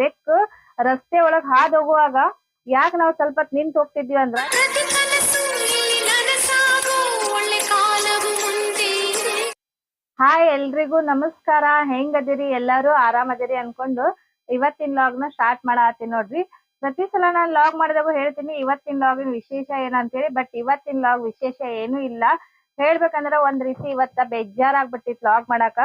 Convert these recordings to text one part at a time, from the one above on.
ಬೆಕ್ಕು ರಸ್ತೆ ಒಳಗ್ ಹಾದ್ ಹೋಗುವಾಗ ಯಾಕೆ ನಾವು ಸ್ವಲ್ಪ ನಿಂತು ಹೋಗ್ತಿದ್ವಿ ಅಂದ್ರ. ಹಾಯ್ ಎಲ್ರಿಗೂ ನಮಸ್ಕಾರ. ಹೆಂಗದಿರಿ? ಎಲ್ಲಾರು ಆರಾಮದಿರಿ ಅನ್ಕೊಂಡು ಇವತ್ತಿನ ಲಾಗ್ನ ಸ್ಟಾರ್ಟ್ ಮಾಡತ್ತೀನಿ ನೋಡ್ರಿ. ಪ್ರತಿ ಸಲ ನಾನ್ ಲಾಗ್ ಮಾಡಿದಾಗ ಹೇಳ್ತೀನಿ ಇವತ್ತಿನ ಲಾಗಿನ ವಿಶೇಷ ಏನಂತೇಳಿ ಬಟ್ ಇವತ್ತಿನ ಲಾಗ್ ವಿಶೇಷ ಏನು ಇಲ್ಲ. ಹೇಳ್ಬೇಕಂದ್ರ ಒಂದ್ ರೀತಿ ಇವತ್ತ ಬೇಜಾರಾಗ್ಬಿಟ್ಟಿತ್ ಲಾಗ್ ಮಾಡಾಕ.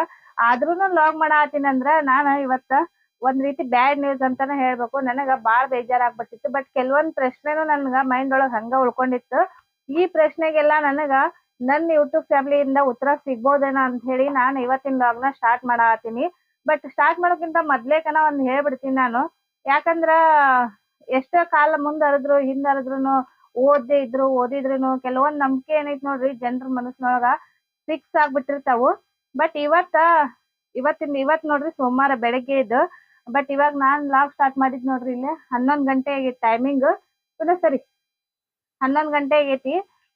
ಆದ್ರೂನು ಲಾಗ್ ಮಾಡಾತಿನಂದ್ರ ಅಂದ್ರ ನಾನು ಇವತ್ತ ಒಂದ್ ರೀತಿ ಬ್ಯಾಡ್ ನ್ಯೂಸ್ ಅಂತಾನೆ ಹೇಳ್ಬೇಕು. ನನಗ ಬಾಳ್ ಬೇಜಾರಾಗ್ಬಿಟ್ಟಿತ್ತು. ಬಟ್ ಕೆಲವೊಂದ್ ಪ್ರಶ್ನೆನು ನನ್ಗ ಮೈಂಡ್ ಒಳಗ್ ಹಂಗ ಉಳ್ಕೊಂಡಿತ್ತು. ಈ ಪ್ರಶ್ನೆಗೆಲ್ಲ ನನಗ ನನ್ನ ಯೂಟ್ಯೂಬ್ ಫ್ಯಾಮಿಲಿಯಿಂದ ಉತ್ತರ ಸಿಗ್ಬೋದೇನೋ ಅಂತ ಹೇಳಿ ನಾನು ಇವತ್ತಿನ ಲಾಗ್ನ ಸ್ಟಾರ್ಟ್ ಮಾಡಾತೀನಿ. ಬಟ್ ಸ್ಟಾರ್ಟ್ ಮಾಡೋಕ್ಕಿಂತ ಮೊದ್ಲೇಕನ ಒಂದ್ ಹೇಳ್ಬಿಡ್ತೀನಿ ನಾನು. ಯಾಕಂದ್ರ ಎಷ್ಟೋ ಕಾಲ ಮುಂದ್ ಹಿಂದರದ್ರು ಓದ್ದೇ ಇದ್ರು ಓದಿದ್ರು ಕೆಲವೊಂದ್ ನಂಬಿಕೆ ಏನೈತಿ ನೋಡ್ರಿ ಜನರ ಮನಸ್ಸಿನೊಳಗ ಫಿಕ್ಸ್ ಆಗ್ಬಿಟ್ಟಿರ್ತಾವು. ಬಟ್ ಇವತ್ತ ಇವತ್ತಿನ ಇವತ್ ನೋಡ್ರಿ ಸೋಮವಾರ ಬೆಳಗ್ಗೆ ಇದ್ದು ಬಟ್ ಇವಾಗ ನಾನ್ ಲಾಗ್ ಸ್ಟಾರ್ಟ್ ಮಾಡಿದ್ ನೋಡ್ರಿ ಇಲ್ಲಿ, ಹನ್ನೊಂದ್ ಗಂಟೆ ಆಗೈತಿ ಟೈಮಿಂಗ್ ಸರಿ, ಹನ್ನೊಂದ್ ಗಂಟೆ ಆಗೈತಿ.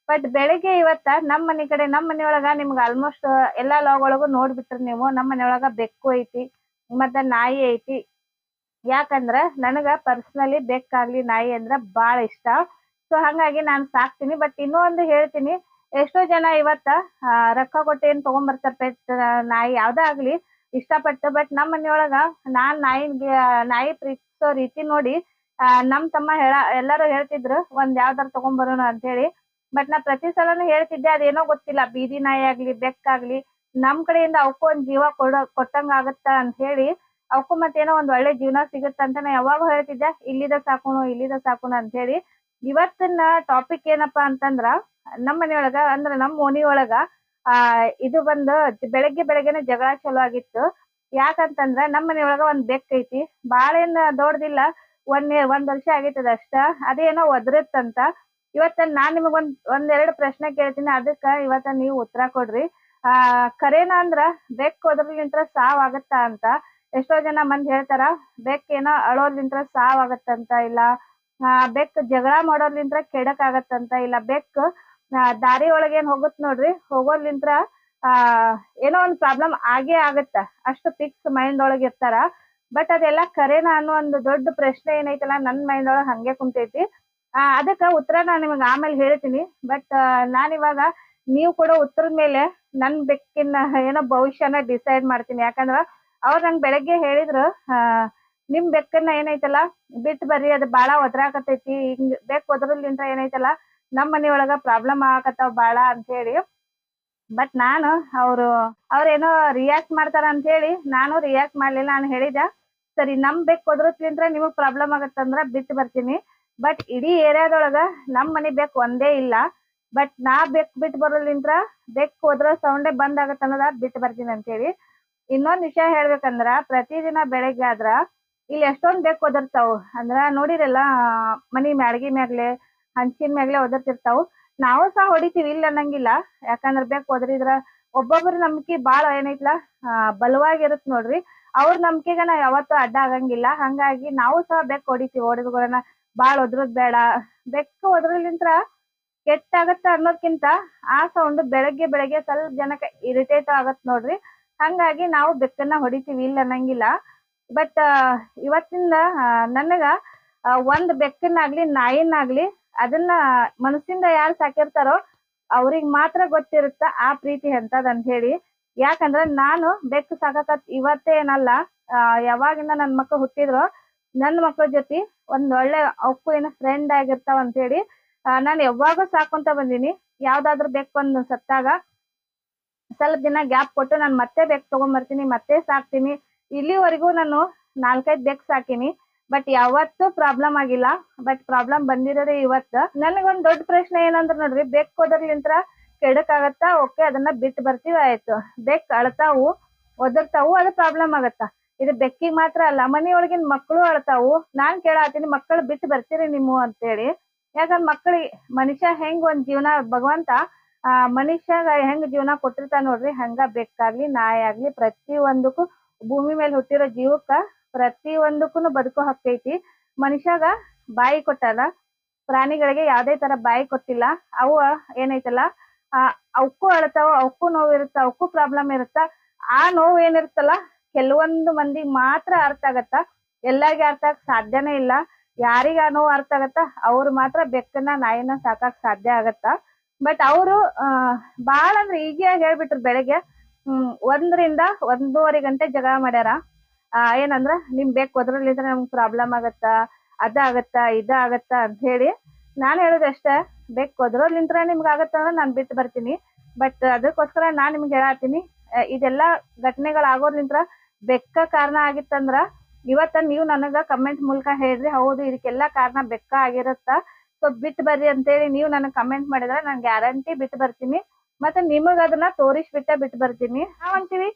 ಬಟ್ ಬೆಳಿಗ್ಗೆ ಇವತ್ತ ನಮ್ ಮನಿ ಕಡೆ, ನಮ್ ಮನೆಯೊಳಗ ನಿಮ್ಗ ಆಲ್ಮೋಸ್ಟ್ ಎಲ್ಲಾ ಲಾಗ್ ಒಳಗು ನೋಡ್ಬಿಟ್ರಿ ನೀವು, ನಮ್ ಮನೆಯೊಳಗ ಬೆಕ್ಕು ಐತಿ, ಮತ್ತ ನಾಯಿ ಐತಿ. ಯಾಕಂದ್ರ ನನಗ ಪರ್ಸನಲಿ ಬೆಕ್ಕಾಗ್ಲಿ ನಾಯಿ ಅಂದ್ರ ಬಾಳ ಇಷ್ಟ. ಸೊ ಹಂಗಾಗಿ ನಾನ್ ಸಾಕ್ತೀನಿ ಬಟ್ ಇನ್ನೂ ಒಂದು ಹೇಳ್ತೀನಿ, ಎಷ್ಟೋ ಜನ ಇವತ್ತ ರೊಕ್ಕ ಕೊಟ್ಟು ಏನ್ ತಗೊಂಬರ್ತಾರ ಪೆಟ್ ನಾಯಿ, ಯಾವ್ದೇ ಆಗ್ಲಿ ಇಷ್ಟಪಟ್ಟು ಬಟ್ ನಮ್ ಮನೆಯೊಳಗ ನಾನ್ ನಾಯಿ ನಾಯಿ ಪ್ರೀತಿಸೋ ರೀತಿ ನೋಡಿ ಆ, ನಮ್ ತಮ್ಮ ಹೇಳ ಎಲ್ಲಾರು ಹೇಳ್ತಿದ್ರು ಒಂದ್ ಯಾವ್ದಾರ ತಗೊಂಬರೋಣ ಅಂತ ಹೇಳಿ ಬಟ್ ನಾ ಪ್ರತಿ ಸಲನು ಹೇಳ್ತಿದ್ದೆ ಅದೇನೋ ಗೊತ್ತಿಲ್ಲ ಬೀದಿ ನಾಯಿ ಆಗ್ಲಿ ಬೆಕ್ಕಾಗ್ಲಿ ನಮ್ ಕಡೆಯಿಂದ ಅವಕ್ಕೂ ಒಂದ್ ಜೀವ ಕೊಡ ಕೊಟ್ಟಂಗ ಆಗತ್ತ ಅಂತ ಹೇಳಿ ಅವಕ್ಕೂ ಮತ್ತೇನೋ ಒಂದ್ ಒಳ್ಳೆ ಜೀವನ ಸಿಗುತ್ತ ಅಂತ ನಾ ಯಾವಾಗ ಹೇಳ್ತಿದ್ದೆ. ಇಲ್ಲಿದ ಸಾಕೋಣ ಇಲ್ಲಿದ ಸಾಕೋಣ ಅಂತ ಹೇಳಿ ಇವತ್ತಿನ ಟಾಪಿಕ್ ಏನಪ್ಪಾ ಅಂತಂದ್ರ ನಮ್ ಮನೆಯೊಳಗ ಅಂದ್ರ ನಮ್ ಓಣಿ ಒಳಗ ಆ ಇದು ಬಂದು ಬೆಳಗ್ಗೆ ಬೆಳಗ್ಗೆನೆ ಜಗಳ ಚಲೋ ಆಗಿತ್ತು. ಯಾಕಂತಂದ್ರ ನಮ್ ಮನಿಯೊಳಗ ಒಂದ್ ಬೆಕ್ ಐತಿ. ಬಾಳ ಏನ್ ದೊಡ್ಡದಿಲ್ಲ ಒಂದ್ ಒಂದ್ ವರ್ಷ ಆಗೈತದ ಅಷ್ಟ. ಅದೇನೋ ಒದರತ್ತಂತ. ಇವತ್ತ ನಾನ್ ನಿಮಗ್ ಒಂದ್ ಒಂದೆರಡು ಪ್ರಶ್ನೆ ಕೇಳ್ತೀನಿ. ಅದಕ್ಕ ಇವತ್ತ ನೀವು ಉತ್ತರ ಕೊಡ್ರಿ. ಆ ಕರೇನ ಅಂದ್ರ ಬೆಕ್ ಒದ್ರಲಿಂತ್ರ ಸಾವ್ ಅಂತ. ಎಷ್ಟೋ ಜನ ಮಂದಿ ಹೇಳ್ತಾರ ಬೆಕ್ ಏನೋ ಅಳೋದ್ಲಿಂತ್ರ ಸಾವ್ ಆಗತ್ತಂತ ಇಲ್ಲ. ಆ ಬೆಕ್ ಜಗಳ ಮಾಡೋದ್ಲಿಂತ್ರ ಕೆಡಕ್ ಆಗತ್ತಂತ ಇಲ್ಲ. ಬೆಕ್ ಆ, ದಾರಿ ಒಳಗ್ ಏನ್ ಹೋಗುತ್ ನೋಡ್ರಿ? ಹೋಗೋದ್ಲಿಂತ್ರ, ಆ, ಏನೋ ಒಂದ್ ಪ್ರಾಬ್ಲಮ್ ಆಗೇ ಆಗತ್ತ. ಅಷ್ಟು ಫಿಕ್ಸ್ ಮೈಂಡ್ ಒಳಗ್ ಇರ್ತಾರ. ಬಟ್ ಅದೆಲ್ಲ ಕರೇನ ಅನ್ನೋ ಒಂದು ದೊಡ್ಡ ಪ್ರಶ್ನೆ ಏನೈತಲ್ಲ, ನನ್ ಮೈಂಡ್ ಒಳಗ್ ಹಂಗೆ ಕುಂತೈತಿ. ಆ, ಅದಕ್ಕ ಉತ್ತರ ನಾನ್ ನಿಮಗ್ ಆಮೇಲೆ ಹೇಳ್ತೀನಿ. ಬಟ್ ನಾನ್ ಇವಾಗ ನೀವು ಕೂಡ ಉತ್ತರದ ಮೇಲೆ ನನ್ ಬೆಕ್ಕಿನ ಏನೋ ಭವಿಷ್ಯನ ಡಿಸೈಡ್ ಮಾಡ್ತೀನಿ. ಯಾಕಂದ್ರ ಅವ್ರ ನಂಗ್ ಬೆಳಗ್ಗೆ ಹೇಳಿದ್ರು, ಆ, ನಿಮ್ ಬೆಕ್ಕನ್ನ ಏನೈತಲ್ಲ, ಬಿಟ್ ಬರ್ರಿ, ಅದ್ ಬಾಳ ಒದ್ರಾಕತೈತಿ ಹಿಂಗ್ ಬೆಕ್ ಒದ್ರಲಿಂತ್ರ ಏನೈತಲ್ಲ ನಮ್ ಒಳಗ ಪ್ರಾಬ್ಲಮ್ ಆಗಕತ್ತಾವ ಬಾಳ ಅಂತ ಹೇಳಿ ಬಟ್ ನಾನು ಅವ್ರು, ಅವ್ರೇನೋ ರಿಯಾಕ್ಟ್ ಮಾಡ್ತಾರ ಅಂತ ಹೇಳಿ ನಾನು ರಿಯಾಕ್ಟ್ ಮಾಡ್ಲಿಲ್ಲ, ನಾನು ಹೇಳಿದೆ ಸರಿ ನಮ್ ಬೆಕ್ ಒದ್ರತ್ಲಿಂತ್ರ ನಿಮಗ್ ಪ್ರಾಬ್ಲಮ್ ಆಗತ್ತಂದ್ರ ಬಿಟ್ಟು ಬರ್ತೀನಿ. ಬಟ್ ಇಡೀ ಏರಿಯಾದೊಳಗ ನಮ್ ಮನಿ ಬೆಕ್ ಒಂದೇ ಇಲ್ಲ. ಬಟ್ ನಾ ಬೆಕ್ ಬಿಟ್ಟು ಬರೋದ್ಲಿಂತ್ರ ಬೆಕ್ ಹೋದ್ರ ಸೌಂಡೇ ಬಂದ್ ಆಗತ್ತ ಅನ್ನೋದ ಬಿಟ್ಟು ಬರ್ತೀನಿ ಅಂತ ಹೇಳಿ ಇನ್ನೊಂದ್ ವಿಷಯ ಹೇಳ್ಬೇಕಂದ್ರ ಪ್ರತಿದಿನ ಬೆಳಗ್ಗೆ ಆದ್ರ ಇಲ್ಲಿ ಎಷ್ಟೊಂದ್ ಬೆಕ್ ಒದರ್ತಾವ ಅಂದ್ರ ನೋಡಿರಲ್ಲ, ಮನಿ ಮ್ಯಾಳ್ಗಿ ಮ್ಯಾಗ್ಲೆ ಹಂಚಿನ ಮ್ಯಾಗ್ಲೆ ಒದರ್ತಿರ್ತಾವು. ನಾವು ಸಹ ಹೊಡಿತೀವಿ, ಇಲ್ಲ ಅನ್ನಂಗಿಲ್ಲ. ಯಾಕಂದ್ರ ಬೇಕು ಒದರಿದ್ರ ಒಬ್ಬೊಬ್ಬರ ನಂಬಿಕೆ ಬಾಳ ಏನೈತ್ಲ? ಬಲವಾಗಿರುತ್ತೆ ಬಲವಾಗಿರುತ್ ನೋಡ್ರಿ. ಅವ್ರ ನಂಬಿಕೆಗೆ ನಾವ್ ಯಾವತ್ತೂ ಅಡ್ಡ ಆಗಂಗಿಲ್ಲ. ಹಂಗಾಗಿ ನಾವು ಸಹ ಬೆಕ್ ಹೊಡಿತೀವಿ. ಹೊಡೆದ್ಗಳನ್ನ ಬಾಳ ಒದ್ರದ್ ಬೇಡ. ಬೆಕ್ಕು ಒದ್ರಲಿಂತ್ರ ಕೆಟ್ಟ ಆಗತ್ತ ಅನ್ನೋದ್ಕಿಂತ ಆ ಸೌಂಡ್ ಬೆಳಗ್ಗೆ ಬೆಳಗ್ಗೆ ಸ್ವಲ್ಪ ಜನಕ್ಕೆ ಇರಿಟೇಟ್ ಆಗತ್ ನೋಡ್ರಿ. ಹಂಗಾಗಿ ನಾವು ಬೆಕ್ಕನ್ನ ಹೊಡಿತೀವಿ, ಇಲ್ಲ ಅನ್ನಂಗಿಲ್ಲ. ಬಟ್ ಇವತ್ತಿಂದ ನನಗ ಒಂದ್ ಬೆಕ್ಕನ್ನಾಗ್ಲಿ ನಾಯಿನಾಗ್ಲಿ ಅದನ್ನ ಮನಸ್ಸಿಂದ ಯಾರು ಸಾಕಿರ್ತಾರೋ ಅವ್ರಿಗೆ ಮಾತ್ರ ಗೊತ್ತಿರುತ್ತ ಆ ಪ್ರೀತಿ ಎಂತದ್ ಅಂತ ಹೇಳಿ. ಯಾಕಂದ್ರ ನಾನು ಬೆಕ್ಕು ಇವತ್ತೇ ಏನಲ್ಲ ಯಾವಾಗಿಂದ ನನ್ ಮಕ್ಳು ಹುಟ್ಟಿದ್ರು ನನ್ ಮಕ್ಳ ಜೊತೆ ಒಂದ್ ಒಳ್ಳೆ ಅವಕ್ಕೂ ಏನೋ ಫ್ರೆಂಡ್ ಆಗಿರ್ತಾವ ಅಂತ ಹೇಳಿ ನಾನು ಯಾವಾಗೂ ಸಾಕೊಂತ ಬಂದೀನಿ. ಯಾವ್ದಾದ್ರು ಬೆಕ್ಕು ಒಂದು ಸತ್ತಾಗ ಸ್ವಲ್ಪ ದಿನ ಗ್ಯಾಪ್ ಕೊಟ್ಟು ನಾನು ಮತ್ತೆ ಬೆಕ್ ತಗೊಂಬರ್ತೀನಿ ಮತ್ತೆ ಸಾಕ್ತೀನಿ. ಇಲ್ಲಿವರೆಗೂ ನಾನು ನಾಲ್ಕೈದು ಬೆಕ್ ಸಾಕಿನಿ. ಬಟ್ ಯಾವತ್ತು ಪ್ರಾಬ್ಲಮ್ ಆಗಿಲ್ಲ. ಬಟ್ ಪ್ರಾಬ್ಲಮ್ ಬಂದಿರೋದೇ ಇವತ್ತ. ನನಗೊಂದ್ ದೊಡ್ಡ ಪ್ರಶ್ನೆ ಏನಂದ್ರ ನೋಡ್ರಿ, ಬೆಕ್ ಒದರ್ಲಿಂತ್ರ ಕೆಡಕ್ ಆಗತ್ತ ಓಕೆ ಅದನ್ನ ಬಿಟ್ಟು ಬರ್ತೀವಿ, ಆಯ್ತು. ಬೆಕ್ ಅಳ್ತಾವು, ಒದರ್ತಾವು, ಅದು ಪ್ರಾಬ್ಲಮ್ ಆಗತ್ತ? ಇದು ಬೆಕ್ಕಿಗೆ ಮಾತ್ರ ಅಲ್ಲ, ಮನೆಯೊಳಗಿನ ಮಕ್ಕಳು ಅಳ್ತಾವು. ನಾನ್ ಕೇಳಾತೀನಿ, ಮಕ್ಕಳು ಬಿಟ್ಟು ಬರ್ತೀರಿ ನೀವು ಅಂತೇಳಿ. ಯಾಕಂದ್ರ ಮಕ್ಕಳಿಗೆ ಮನುಷ್ಯ ಹೆಂಗ್ ಒಂದ್ ಜೀವನ, ಭಗವಂತ, ಆ, ಮನುಷ್ಯಾಗ ಹೆಂಗ್ ಜೀವನ ಕೊಟ್ಟಿರ್ತಾನ ನೋಡ್ರಿ, ಹಂಗ ಬೆಕ್ಕಾಗ್ಲಿ ನಾಯಿ ಆಗ್ಲಿ ಪ್ರತಿ ಒಂದಕ್ಕೂ ಭೂಮಿ ಮೇಲೆ ಹುಟ್ಟಿರೋ ಜೀವಕ್ಕ ಪ್ರತಿ ಒಂದಕ್ಕೂ ಬದುಕೋ ಹಕ್ಕೈತಿ ಮನುಷ್ಯಗ ಬಾಯಿ ಕೊಟ್ಟಾರ ಪ್ರಾಣಿಗಳಿಗೆ ಯಾವ್ದೇ ತರ ಬಾಯಿ ಕೊಟ್ಟಿಲ್ಲ, ಅವು ಏನೈತಲ್ಲ, ಆ ಅವಕ್ಕೂ ಅಳತಾವ ಅವಕ್ಕೂ ನೋವು ಇರುತ್ತ ಅವಕ್ಕೂ ಪ್ರಾಬ್ಲಮ್ ಇರುತ್ತ. ಆ ನೋವು ಏನಿರುತ್ತಲ್ಲ, ಕೆಲವೊಂದು ಮಂದಿ ಮಾತ್ರ ಅರ್ಥ ಆಗತ್ತ? ಎಲ್ಲಾರ್ಗೆ ಅರ್ಥ ಆಗ ಸಾಧ್ಯನೇ ಇಲ್ಲ. ಯಾರಿಗ ನೋವು ಅರ್ಥ ಆಗತ್ತ? ಅವ್ರು ಮಾತ್ರ ಬೆಕ್ಕನ್ನ, ನಾಯಿನ ಸಾಕಕ್ ಸಾಧ್ಯ ಆಗತ್ತ? ಬಟ್ ಅವರು ಬಾಳ ಅಂದ್ರೆ ಈಗಿಯಾಗಿ ಹೇಳ್ಬಿಟ್ರು ಬೆಳಗ್ಗೆ, ಹ್ಮ್, ಒಂದರಿಂದ ಒಂದೂವರೆ ಗಂಟೆ ಜಗಳ ಮಾಡ್ಯಾರ. ಆ ಏನಂದ್ರ ನಿಮ್ ಬೇಕು ಒದ್ರಲಿದ್ರೆ ನಮ್ಗೆ ಪ್ರಾಬ್ಲಮ್ ಆಗತ್ತ, ಅದ ಆಗತ್ತ, ಇದ ಆಗತ್ತ ಅಂತ ಹೇಳಿ ನಾನ್ ಹೇಳೋದಷ್ಟೇ ಬೇಕು, ಅದ್ರಲ್ಲಿಂತ್ರ ನಿಮ್ಗೆ ಆಗತ್ತ ಅಂದ್ರೆ ನಾನ್ ಬಿಟ್ಟು ಬರ್ತೀನಿ. ಬಟ್ ಅದಕ್ಕೋಸ್ಕರ ನಾನು ನಿಮ್ಗೆ ಹೇಳತ್ತೀನಿ ಇದೆಲ್ಲ ಇದೆಲ್ಲಾ ಘಟನೆಗಳು ಆಗೋದ್ಲಿಂತ್ರ ಬೆಕ್ಕ ಕಾರಣ ಆಗಿತ್ತಂದ್ರ ಇವತ್ತ ನೀವು ನನಗ ಕಮೆಂಟ್ ಮೂಲಕ ಹೇಳ್ರಿ, ಹೌದು, ಇದಕ್ಕೆಲ್ಲ ಕಾರಣ ಬೆಕ್ಕ ಆಗಿರತ್ತ. ಸೊ ಬಿಟ್ಟು ಬರ್ರಿ ಅಂತೇಳಿ ನೀವು ನನಗೆ ಕಮೆಂಟ್ ಮಾಡಿದ್ರೆ ನಾನು ಗ್ಯಾರಂಟಿ ಬಿಟ್ಟು ಬರ್ತೀನಿ. ಮತ್ತೆ ನಿಮಗ್ ಅದನ್ನ ತೋರಿಸ್ಬಿಟ್ಟೆ ಬಿಟ್ಟು ಬರ್ತೀನಿ. ನಾವ್ ಅಂತೀವಿ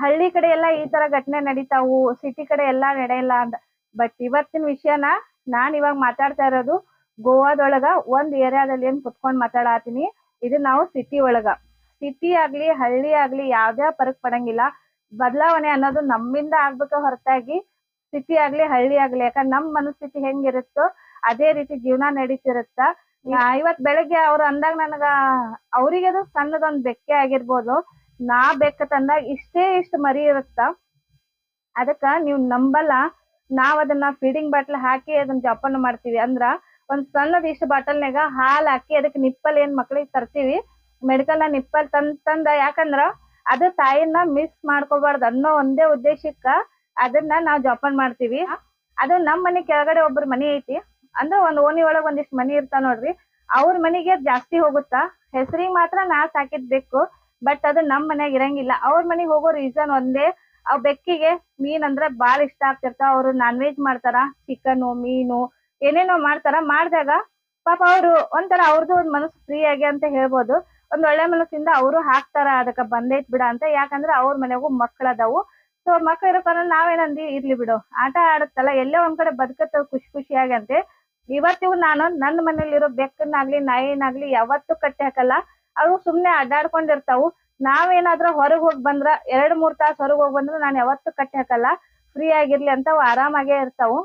ಹಳ್ಳಿ ಕಡೆ ಎಲ್ಲಾ ಈ ತರ ಘಟನೆ ನಡೀತಾವು ಸಿಟಿ ಕಡೆ ಎಲ್ಲಾ ನಡೆಯಲ್ಲ ಅಂತ. ಬಟ್ ಇವತ್ತಿನ ವಿಷಯನ ನಾನ್ ಇವಾಗ ಮಾತಾಡ್ತಾ ಇರೋದು ಗೋವಾದೊಳಗ ಒಂದ್ ಏರಿಯಾದಲ್ಲಿ ಏನ್ ಕುತ್ಕೊಂಡ್ ಮಾತಾಡತೀನಿ. ಇದು ನಾವು ಸಿಟಿ ಒಳಗ. ಸಿಟಿ ಆಗ್ಲಿ, ಹಳ್ಳಿ ಆಗ್ಲಿ ಯಾವ್ದೇ ಫರಕ್ ಪಡಂಗಿಲ್ಲ. ಬದಲಾವಣೆ ಅನ್ನೋದು ನಮ್ಮಿಂದ ಆಗ್ಬೇಕ ಹೊರತಾಗಿ ಸಿಟಿ ಆಗ್ಲಿ, ಹಳ್ಳಿ ಆಗ್ಲಿ, ಯಾಕಂದ್ರೆ ನಮ್ ಮನಸ್ಥಿತಿ ಹೆಂಗಿರುತ್ತೋ ಅದೇ ರೀತಿ ಜೀವನ ನಡೀತಿರುತ್ತ. ಇವತ್ ಬೆಳಗ್ಗೆ ಅವ್ರು ಅಂದಾಗ ನನಗ ಅವ್ರಿಗೆ ಅದು ಸಣ್ಣದೊಂದ್ ಬೆಕ್ಕೆ ಆಗಿರ್ಬೋದು. ನಾ ಬೆಕ್ಕ ತಂದಾಗ ಇಷ್ಟೇ ಇಷ್ಟ ಮರಿ ಇರುತ್ತ. ಅದಕ್ಕ ನೀವು ನಂಬಲ್ಲ. ನಾವ್ ಅದನ್ನ ಫೀಡಿಂಗ್ ಬಾಟ್ಲ್ ಹಾಕಿ ಅದನ್ನ ಜೋಪಾನ ಮಾಡ್ತೀವಿ. ಅಂದ್ರ ಒಂದ್ ಸಣ್ಣದ ಇಷ್ಟು ಬಾಟಲ್ನಾಗ ಹಾಲ್ ಹಾಕಿ ಅದಕ್ಕೆ ನಿಪ್ಪಲ್ ಏನ್ ಮಕ್ಳಿಗೆ ತರ್ತೀವಿ. ಮೆಡಿಕಲ್ ನಿಪ್ಪಲ್ ತಂದ್ ತಂದ ಯಾಕಂದ್ರ ಅದು ತಾಯಿನ ಮಿಸ್ ಮಾಡ್ಕೋಬಾರ್ದು ಅನ್ನೋ ಒಂದೇ ಉದ್ದೇಶಕ್ಕ ಅದನ್ನ ನಾವ್ ಜೋಪಾನ ಮಾಡ್ತೀವಿ. ಅದು ನಮ್ ಮನೆ ಕೆಳಗಡೆ ಒಬ್ರು ಮನಿ ಐತಿ. ಅಂದ್ರ ಒಂದ್ ಓಣಿ ಒಳಗ್ ಒಂದಿಷ್ಟ್ ಮನಿ ಇರ್ತಾವ ನೋಡ್ರಿ. ಅವ್ರ ಮನಿಗೆ ಜಾಸ್ತಿ ಹೋಗುತ್ತಾ. ಹೆಸರಿಗೆ ಮಾತ್ರ ನಾ ಸಾಕಿದ್ ಬೇಕು. ಬಟ್ ಅದು ನಮ್ ಮನೆಯಾಗ ಇರಂಗಿಲ್ಲ. ಅವ್ರ ಮನೆಗೆ ಹೋಗೋ ರೀಸನ್ ಒಂದೇ, ಅವ್ ಬೆಕ್ಕಿಗೆ ಮೀನ್ ಅಂದ್ರೆ ಬಾಳ ಇಷ್ಟ ಆಗ್ತಿರ್ತಾವ. ಅವ್ರು ನಾನ್ ವೆಜ್ ಮಾಡ್ತಾರ ಚಿಕನ್ ಮೀನು, ಏನೇನೋ ಮಾಡ್ತಾರ. ಮಾಡ್ದಾಗ ಪಾಪ ಅವ್ರು ಒಂಥರ ಅವ್ರದ್ದು ಒಂದ್ ಮನಸ್ಸು ಫ್ರೀ ಆಗಿ ಅಂತ ಹೇಳ್ಬೋದು. ಒಂದ್ ಒಳ್ಳೆ ಮನಸ್ಸಿಂದ ಅವರು ಹಾಕ್ತಾರ, ಅದಕ್ಕ ಬಂದೈತ್ ಬಿಡ ಅಂತ. ಯಾಕಂದ್ರೆ ಅವ್ರ ಮನೆಗೂ ಮಕ್ಳ ಅದಾವು. ಸೊ ಮಕ್ಳು ಇರೋ ಕಾರಣ ನಾವೇನಂದಿ, ಇರ್ಲಿ ಬಿಡು. ಆಟ ಆಡುತ್ತಲ್ಲ, ಎಲ್ಲೋ ಒಂದ್ ಕಡೆ ಬದುಕತ್ತ ಖುಷಿ ಖುಷಿಯಾಗಿ ಅಂತೆ ಇವತ್ತಿಗೂ ನಾನು ನನ್ನ ಮನೇಲಿರೋ ಬೆಕ್ಕನ್ನಾಗ್ಲಿ ನಾಯಿನಾಗ್ಲಿ ಯಾವತ್ತೂ ಕಟ್ಟಿ ಹಾಕಲ್ಲ. ಅವು ಸುಮ್ನೆ ಅಡ್ಡಾಡ್ಕೊಂಡಿರ್ತಾವು. ನಾವೇನಾದ್ರೂ ಹೊರಗ್ ಹೋಗ್ ಬಂದ್ರ, ಎರಡ್ ಮೂರ್ ತಾಸ್ ಹೊರಗ್ ಹೋಗ್ ಬಂದ್ರ ನಾನ್ ಯಾವತ್ತೂ ಕಟ್ಟಿ ಹಾಕಲ್ಲ. ಫ್ರೀ ಆಗಿರ್ಲಿ ಅಂತ ಅವು ಆರಾಮಾಗೇ ಇರ್ತಾವು.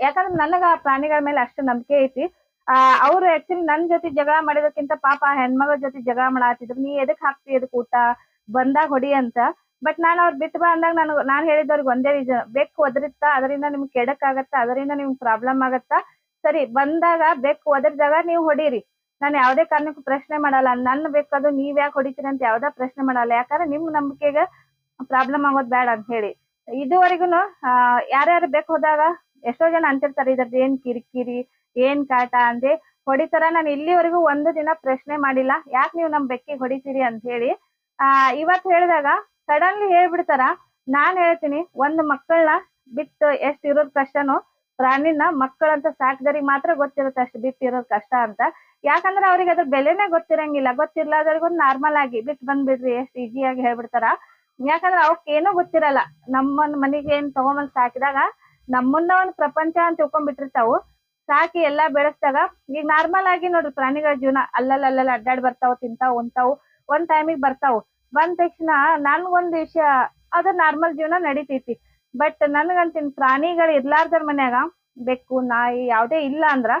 ಯಾಕಂದ್ರೆ ನನಗ ಆ ಪ್ರಾಣಿಗಳ ಮೇಲೆ ಅಷ್ಟು ನಂಬಿಕೆ ಐತಿ. ಆ, ಅವ್ರು ಆಕ್ಚುಲಿ ನನ್ ಜೊತೆ ಜಗಳ ಮಾಡಿದಕ್ಕಿಂತ ಪಾಪ ಹೆಣ್ಮಗಳ ಜೊತೆ ಜಗಳ ಮಾಡಾತಿದ್ರು. ನೀ ಎದಕ್ ಹಾಕ್ತಿ ಎದಕ್ ಊಟ? ಬಂದಾಗ ಹೊಡಿ ಅಂತ. ಬಟ್ ನಾನ್ ಅವ್ರ ಬಿಟ್ಟು ಬಾ ಅಂದಾಗ ನಾನು, ನಾನ್ ಹೇಳಿದವ್ರಿಗೆ ಒಂದೇ ರೀಸನ್ ಬೆಕ್ಕು ಒದರಿತ್ತಾ, ಅದರಿಂದ ನಿಮ್ಗೆ ಕೆಡಕ್ ಆಗತ್ತ ಅದರಿಂದ ನಿಮ್ಗೆ ಪ್ರಾಬ್ಲಮ್ ಆಗತ್ತ? ಸರಿ, ಬಂದಾಗ ಬೆಕ್ಕು ಒದರಿದಾಗ ನೀವು ಹೊಡೀರಿ. ನಾನು ಯಾವ್ದೇ ಕಾರಣಕ್ಕೂ ಪ್ರಶ್ನೆ ಮಾಡಲ್ಲ. ನನ್ನ ಬೇಕಾದ್ರು ನೀವ್ ಯಾಕೆ ಹೊಡಿತೀರಿ ಅಂತ ಯಾವ್ದೇ ಪ್ರಶ್ನೆ ಮಾಡಲ್ಲ. ಯಾಕಂದ್ರೆ ನಿಮ್ ನಂಬಿಕೆಗೆ ಪ್ರಾಬ್ಲಮ್ ಆಗೋದ್ ಬೇಡ ಅಂತ ಹೇಳಿ. ಇದುವರೆಗೂನು, ಆ, ಯಾರ್ಯಾರು ಬೇಕು ಹೋದಾಗ ಎಷ್ಟೋ ಜನ ಅಂತಿರ್ತಾರೆ, ಇದ್ರದ್ದು ಏನ್ ಕಿರಿಕಿರಿ, ಏನ್ ಕಾಟ ಅಂದೆ ಹೊಡಿತಾರ ನಾನು ಇಲ್ಲಿವರೆಗೂ ಒಂದು ದಿನ ಪ್ರಶ್ನೆ ಮಾಡಿಲ್ಲ. ಯಾಕೆ ನೀವು ನಮ್ ಬೆಕ್ಕಿಗೆ ಹೊಡಿತೀರಿ ಅಂತ ಹೇಳಿ. ಆ, ಇವತ್ ಹೇಳಿದಾಗ ಸಡನ್ಲಿ ಹೇಳ್ಬಿಡ್ತಾರ, ನಾನ್ ಹೇಳ್ತೀನಿ, ಒಂದ್ ಮಕ್ಕಳನ್ನ ಬಿಟ್ಟು ಎಷ್ಟ್ ಇರೋದ್ ಕಷ್ಟನೋ ಪ್ರಾಣಿನ ಮಕ್ಕಳಂತ ಸಾಕಿದವ್ರಿಗೆ ಮಾತ್ರ ಗೊತ್ತಿರುತ್ತೆ ಅಷ್ಟು ಬಿಟ್ಟು ಇರೋದು ಕಷ್ಟ ಅಂತ. ಯಾಕಂದ್ರೆ ಅವ್ರಿಗೆ ಅದ್ರ ಬೆಲೆನೇ ಗೊತ್ತಿರಂಗಿಲ್ಲ. ಗೊತ್ತಿರ್ಲಾದವ್ರಿಗೊಂದು ನಾರ್ಮಲ್ ಆಗಿ ಬಿಟ್ಟು ಬಂದ್ಬಿಡ್ರಿ, ಎಷ್ಟ್ ಆಗಿ ಹೇಳ್ಬಿಡ್ತಾರ. ಯಾಕಂದ್ರೆ ಅವಕ್ಕೇನೂ ಗೊತ್ತಿರಲ್ಲ. ನಮ್ಮನ್ ಮನೆಗೆ ಏನ್ ತಗೊಂಬಂದ್ ಸಾಕಿದಾಗ ನಮ್ಮನ್ನ ಒಂದು ಪ್ರಪಂಚ ಅಂತ ತಿಳ್ಕೊಂಡ್ಬಿಟ್ಟಿರ್ತಾವು. ಸಾಕಿ ಎಲ್ಲಾ ಬೆಳೆಸ್ದಾಗ ಈಗ ನಾರ್ಮಲ್ ಆಗಿ ನೋಡ್ರಿ ಪ್ರಾಣಿಗಳ ಜೀವನ ಅಲ್ಲಲ್ಲ ಅಲ್ಲಲ್ಲ ಅಡ್ಡಾಡ್ ಬರ್ತಾವ್, ತಿಂತಾವ್ ಉಂತಾವ್ ಒಂದ್ ಟೈಮಿಗೆ ಬರ್ತಾವು. ಬಂದ ತಕ್ಷಣ ನನ್ಗೊಂದ್ ವಿಷಯ ಅದು ನಾರ್ಮಲ್ ಜೀವನ ನಡೀತೈತಿ. ಬಟ್ ನನ್ಗಂತೀನಿ ಪ್ರಾಣಿಗಳು ಇರ್ಲಾರ್ದರ್ ಮನ್ಯಾಗ ಬೆಕ್ಕು, ನಾಯಿ ಯಾವ್ದೇ ಇಲ್ಲ ಅಂದ್ರ